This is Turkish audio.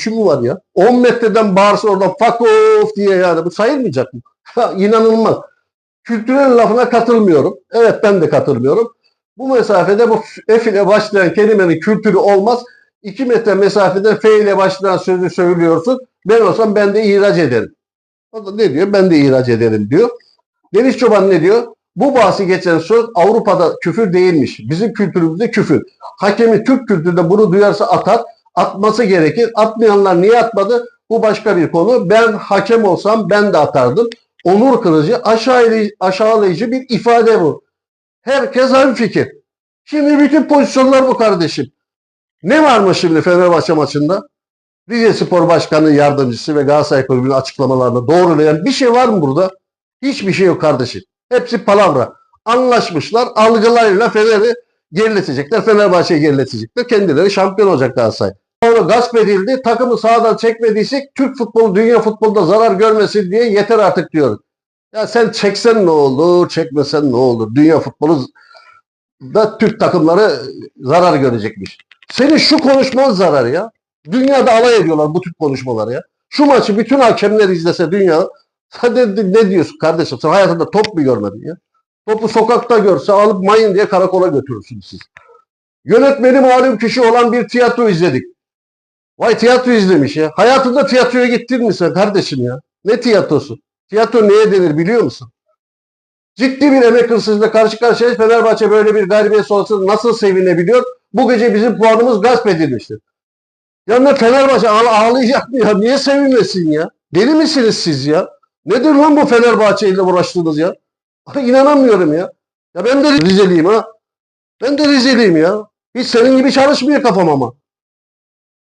Şu mu var ya? 10 metreden bağırsa orada fuck off diye yani. Bu sayılmayacak mı? İnanılmaz. Kültürel lafına katılmıyorum. Evet ben de katılmıyorum. Bu mesafede bu F ile başlayan kelimenin kültürü olmaz. 2 metre mesafeden F ile başlayan sözü söylüyorsun. Ben olsam ben de ihraç ederim. O da ne diyor? Ben de ihraç ederim diyor. Deniz Çoban ne diyor? Bu bahsi geçen söz Avrupa'da küfür değilmiş. Bizim kültürümüzde küfür. Hakemi Türk kültüründe bunu duyarsa atar. Atması gerekir. Atmayanlar niye atmadı? Bu başka bir konu. Ben hakem olsam ben de atardım. Onur kırıcı, aşağılayıcı, bir ifade bu. Herkes aynı fikir. Şimdi bütün pozisyonlar bu kardeşim. Ne varmış şimdi Fenerbahçe maçında? Rize Spor Başkanı yardımcısı ve Galatasaray Kulübü'nün açıklamalarını doğrulayan bir şey var mı burada? Hiçbir şey yok kardeşim. Hepsi palavra. Anlaşmışlar. Algılarıyla Fener'i geriletecekler. Fenerbahçe'yi geriletecekler. Kendileri şampiyon olacak Galatasaray. Sonra gasp edildi. Takımı sağdan çekmediysek Türk futbolu dünya futbolda zarar görmesin diye yeter artık diyoruz. Ya sen çeksen ne olur, çekmesen ne olur? Dünya futbolu da Türk takımları zarar görecekmiş. Senin şu konuşman zarar ya. Dünyada alay ediyorlar bu tür konuşmaları ya. Şu maçı bütün hakemler izlese dünya sen ne diyorsun kardeşim? Sen hayatında top mu görmedin ya? Topu sokakta görse alıp mayın diye karakola götürürsünüz siz. Yönetmeni malum kişi olan bir tiyatro izledik. Vay tiyatro izlemiş ya. Hayatında tiyatroya gittin mi sen kardeşim ya? Ne tiyatrosu? Tiyatro neye denir biliyor musun? Ciddi bir emek hırsızlığıyla karşı karşıyayız. Fenerbahçe böyle bir galibiyet sonrası nasıl sevinebiliyor? Bu gece bizim puanımız gasp edilmiştir. Ya ne Fenerbahçe ağla- ağlayacak mı ya? Niye sevinmesin ya? Deli misiniz siz ya? Nedir lan bu Fenerbahçe ile uğraştığınız ya? İnanamıyorum ya. Ya ben de Rizeliyim ha. Ben de Rizeliyim ya. Hiç senin gibi çalışmıyor kafam ama.